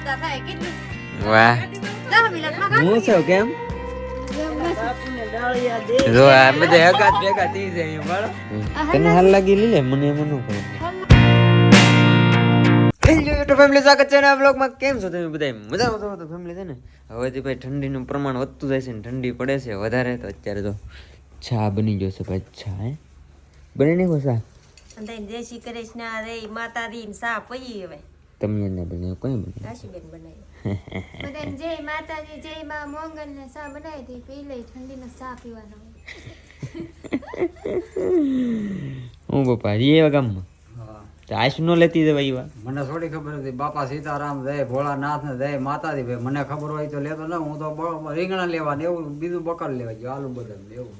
હીવતા થાય કેટલું વાહ દસ મિનિટમાં હું છું કેમ જો આ બધા હગાત ભેગા થઈ જાય બાળો તને હાલ લાગી લીલે મને એમ ન હેલો યુટ્યુબ ફેમિલી સ્વાગત છે આ બ્લોગમાં કેમ છો તમે બધા મજામાં છો તો ફેમિલી છે ને હવેથી ભાઈ ઠંડીનું પ્રમાણ વધતું જાય છે ને ઠંડી પડે છે વધારે તો અત્યારે તો છા બની ગયો છે ભાઈ છા હે. બની નહીં અને જય શ્રી કૃષ્ણ રે માતાજી ને સા પઈ હવે. તમે એને બને કોઈ બને કાશીબેન બનાવી બધાને જય માતાજી જય માં મોંગલ ને સા બનાવી હતી પી લઈ ઠંડીનો સા પીવાનો. હું બાપા એ ગામમાં? તો આશ નો લેતી જવાય એવા મને થોડી ખબર હતી બાપા સીતારામ જય ભોળાનાથ ને જય માતાજી ભાઈ મને ખબર હોય તો લેતો ના હું તો રીંગણા લેવા ને એવું બીજું બકર લેવા ગયો આલુ બદામ લેવું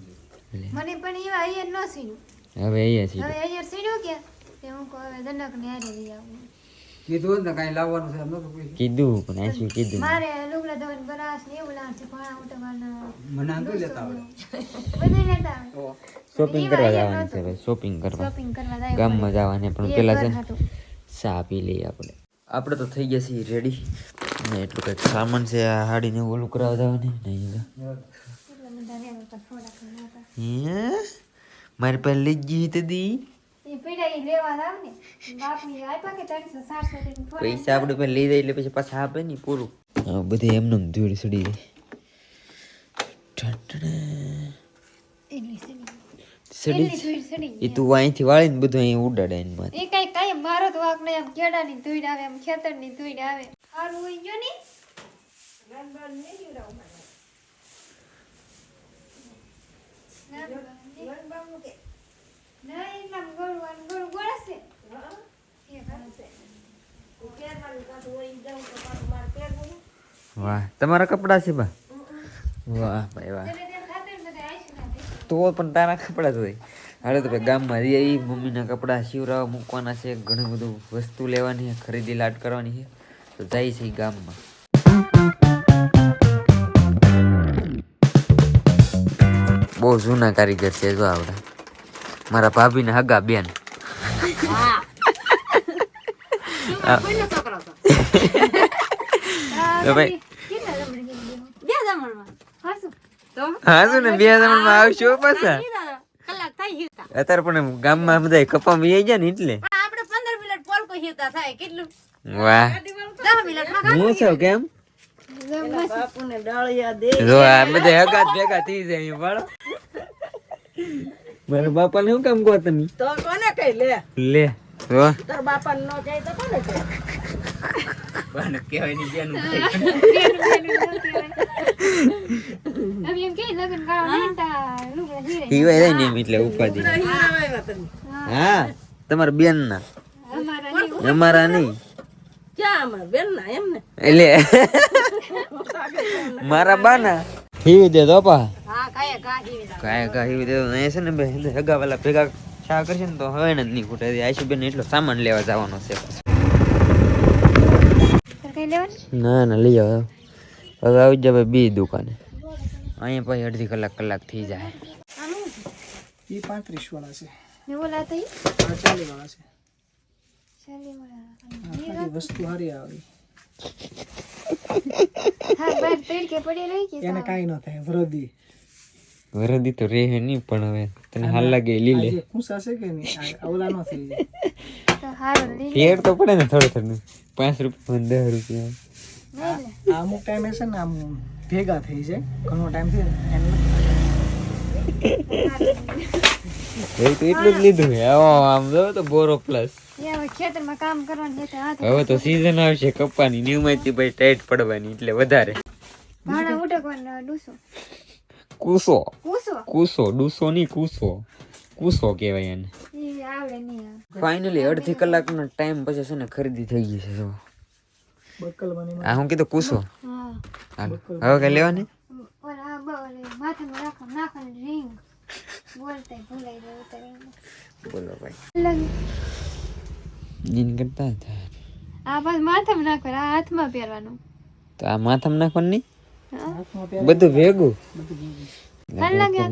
મને પણ એવા અહીંયા ન સીડ્યું હવે અહીંયા છે હવે અહીંયા સીડ્યું કે હું કહું હવે દનક ને હારે લઈ આવું. કીધું ને કઈ લાવવાનું છે એમ નતું પૂછ્યું. કીધું પણ આશું કીધું? મારે લુગડા ધોઈને બરાસ ને એવું લાવશે ભાણા ઉઠવાના મને આમ લેતા આવડે? બધું લેતા આવડે. શોપિંગ કરવા જવાનું છે ભાઈ શોપિંગ કરવા. શોપિંગ કરવા જાય ગામમાં જવાની પણ પેલા છે. ચા પી લઈએ આપણે. આપણે તો થઈ ગયા છીએ રેડી ને એટલું કંઈક સામાન છે આ હાડીને ઓલું કરાવવા જવાની નહીં પણ. હે. મારી પાસે લઈ ગઈ તે પૈસા આપણે પણ લઈ જાય એટલે પછી પાછા આપે ને પૂરું. બધે બધી એમને એમ ધૂળ સડી જાય એ તું અહીંથી વાળીને બધું અહીં ઉડાડે એની માથે. એ કઈ કઈ મારો તો વાક નહીં આમ કેળાની ધૂળ આવે આમ ખેતરની ધૂળ આવે. સારું હોય ગયો ને. વાહ તમારા કપડા છે બા? વાહ ભાઈ વાહ. તો પણ તારા કપડા જોઈ હોય. હાલે તો ભાઈ ગામમાં રે ઈ મમ્મીના કપડા શિવરાવ મૂકવાના છે ઘણું બધું વસ્તુ લેવાની છે ખરીદી લાટ કરવાની છે. તો જાય છે ઈ ગામમાં. બહુ જૂના કારીગર છે જો આવડા. મારા ભાભીને હગા બેન. કોઈનો છોકરો તો ભાઈ. કેટલા રમણી ગઈ ગઈ? બે જમણમાં હાસું. તો હા શું ને બે આવશો પાછા. કલાક થઈ હીવતા અત્યારે પણ ગામમાં બધા કપામાં આવી જાય ને એટલે. આપણે પંદર મિનિટ પોલકો હીવતા થાય કેટલું? વાહ. હું છું કેમ? જો આ બધા હગા ભેગા થઈ જાય વાળો. મારા બાપા ને શું કામ કહો તમે તો કોને કઈ લે લે જો તાર બાપા નો જાય તો કોને કઈ બાને કહેવાય નહીં જેનું હવે એમ કે લગ્ન કરવા નેતા લુગડા હીરે. હીવાય જાય ને એમ એટલે ઉપાધિ આવ્યા તમે હા તમારા બેન ના અમારા નહીં. અમારા નહીં ક્યાં અમાર બેન ના એમ ને એટલે મારા બાના હીવી દે તો પા કાંઈ કાય હીવી દે છે ને બે હગા વાલા ભેગા શા કરશે ને તો હવે ને જ નહીં ખૂટે. બેન એટલો સામાન લેવા જવાનો છે કઈ ના ના લઈ આવો. હવે આવી જાય બી દુકાને. અહીંયા પછી અડધી કલાક કલાક થઈ જાય. એ પાંત્રીસ વાળા છે. વાળા છે. ચાલી વાળા. આ ખાલી વસ્તુ હારી આવી. હા બાર તડકે પડી રહી કે એને કાંઈ ન થાય વરદી. વરદી તો રહે નહીં પણ હવે તને હાલ લાગે એ લઈ લે જે ખુશા કે નહીં? આ ઓલા ન થઈ જાય ફેર તો પડે ને થોડું થોડું. પાંચ રૂપિયા દસ રૂપિયા. અમુક ટાઈમે છે ને આમ ભેગા થઈ જાય. ઘણો ટાઈમ થઈ તો એટલું જ લીધું હે આમ જો તો બોરો પ્લસ હવે ખેતરમાં કામ કરવાનું છે તો હાથ હવે તો સીઝન આવશે કપ્પાની નિયમિતથી ભાઈ ટાઈટ પડવાની એટલે વધારે. ભાણા ઉટકવાનો ડૂસો. કૂસો કૂસો કૂસો ડૂસો નહીં કૂસો કૂસો કહેવાય એને. ફાઇનલી અડધી કલાકનો ટાઈમ પછી છે ને ખરીદી થઈ ગઈ છે જો. આ હું કીધું કૂસો હવે કઈ લેવાની. બોલો ભાઈ. લગ- જીન કરતા હતા. આ બસ માથામાં નાખવાનું આ હાથમાં પહેરવાનું. તો આ માથામાં નાખવાનું નહીં? બધું ભેગું?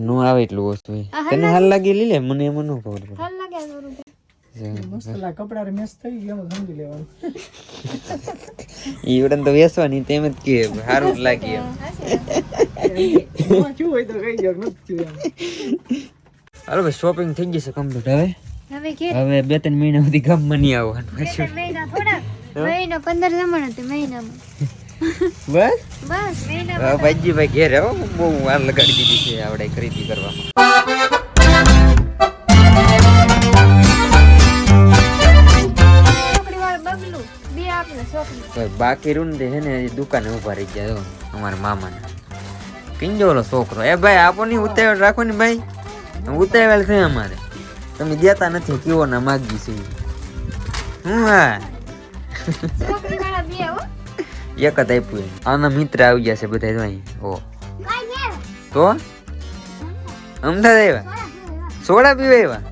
નો આવે એટલું વસ્તુ હોય. તને હાલ લાગી લીલે મને એમાં ન ખબર પડે. હાલ લાગે આ દોરું. મસ્ત લા કપડા મેચ થઈ ગયા સમજી લેવાનું. ઈવડન તો વેસવાની તેમ જ કે સારું જ લાગી એમ. શું હોય તો કઈ જાવ નથી હાલો ભાઈ શોપિંગ થઈ ગઈ છે કમ્પ્લીટ હવે? હવે બે ત્રણ મહિના સુધી ગામમાં નહીં આવવાનું મહિના થોડા. મહિનો પંદર જમણ હતી મહિનામાં. બસ? બસ ભાઈજી ભાઈ ઘેર આવો બહુ વાર લગાડી દીધી છે આપણે ખરીદી કરવામાં બાકી રૂન દે છે ને દુકાને ઊભા રહી ગયા અમારા મામાને. કિંજો ઓલો છોકરો. એ ભાઈ આપો ની ઉતાવળ રાખો ને ભાઈ. ઉતાવળ છે અમારે. તમે દેતા નથી કેવો ના માગી છે. હું હા. હો. એક જ આપ્યું એને. આના મિત્ર આવી ગયા છે બધા જો અહીં ઓ તો અમદાવાદ આવ્યા સોડા પીવા આવ્યા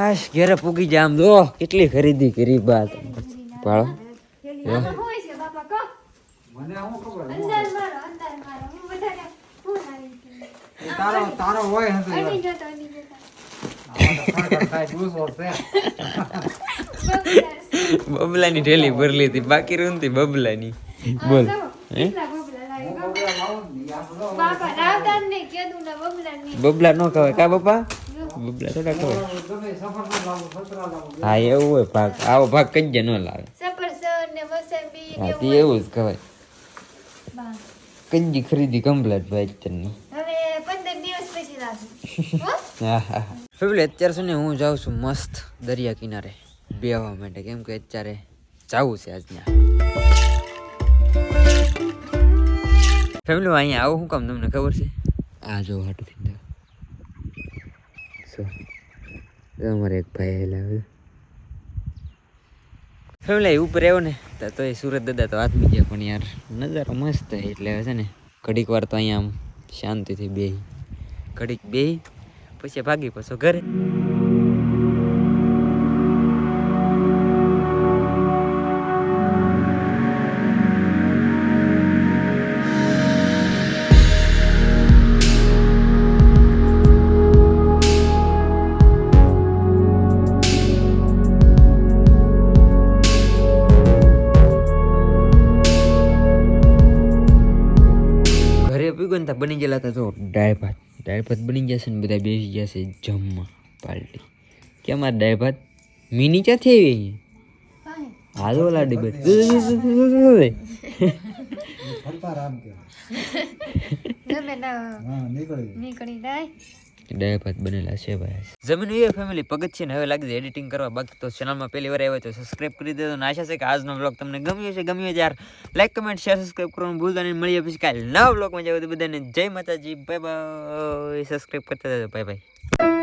આશ ઘેરે પૂગી જાય આમ જો કેટલી ખરીદી કરી બાત પાળો જો. હોય છે બાપા કહો મને શું ખબર અંદાજ મારો અંદાજ મારો હું બધાને ફોન આવી ગયો એ તારો તારો હોય હે બબલાની ઢેલી ભરલી હતી બાકી રૂનતી બબલાની. બોલ. હે? બબલા લાવી હું બબલા લાવું ને, ખવાય. કા બાપા? બબલા થોડા ખવાય. ગમે સફરજન લાવું, સંતરા લાવું. હા એવું હોય ભાગ. આવો ભાગ કજ્જે ન લાવે. હા તે એવું જ ખવાય. બા. કંજી ખરીદી કમ્પ્લેટ ભાઈ અત્યારની. હવે પંદર દિવસ પછી લાવશું. હા? હા અત્યારે છે ને હું જાઉં છું મસ્ત દરિયા કિનારે. બેહવા માટે. કેમ કે અત્યારે જવું છે આજના ફેમિલી અહીંયા આવું શું કામ તમને ખબર છે? આ જો હાટું થઈ અમારે એક ભાઈ લાવે ફેમિલી ઉપર આવ્યો ને તો એ સુરત દાદા તો આત્મી ગયા પણ યાર નજારો મસ્ત એટલે છે ને ઘડીક વાર તો અહીંયા આમ શાંતિથી બે ઘડીક બે પછી ભાગી પાછો ઘરે. ત્યાં બની ગયેલા હતા. તો દાળ ભાત. દાળ ભાત બની જશે ને બધા બેસી જશે જમવા પાર્ટી. કેમ આ દાળ ભાત મિની ક્યાંથી આવી અહીંયા? હાલો લાડી હા, નીકળી જાય. ભાત બનેલા છે ભાઈ જમીન એ ફેમિલી પગથિયે હવે લાગે છે એડિટિંગ કરવા. બાકી તો ચેનલમાં પહેલી વાર આવ્યો તો સબસ્ક્રાઇબ કરી દેજો. અને આશા છે કે આજનો બ્લોગ તમને ગમ્યો છે ગમ્યો યાર લાઈક કમેન્ટ શેર સબસ્ક્રાઇબ કરવાનું ભૂલતા નહીં. મળીએ પછી કાલે નવા બ્લોગમાં જાવ બધાને. જય માતાજી. બાય બાય સબસ્ક્રાઇબ કરતા જજો. Bye bye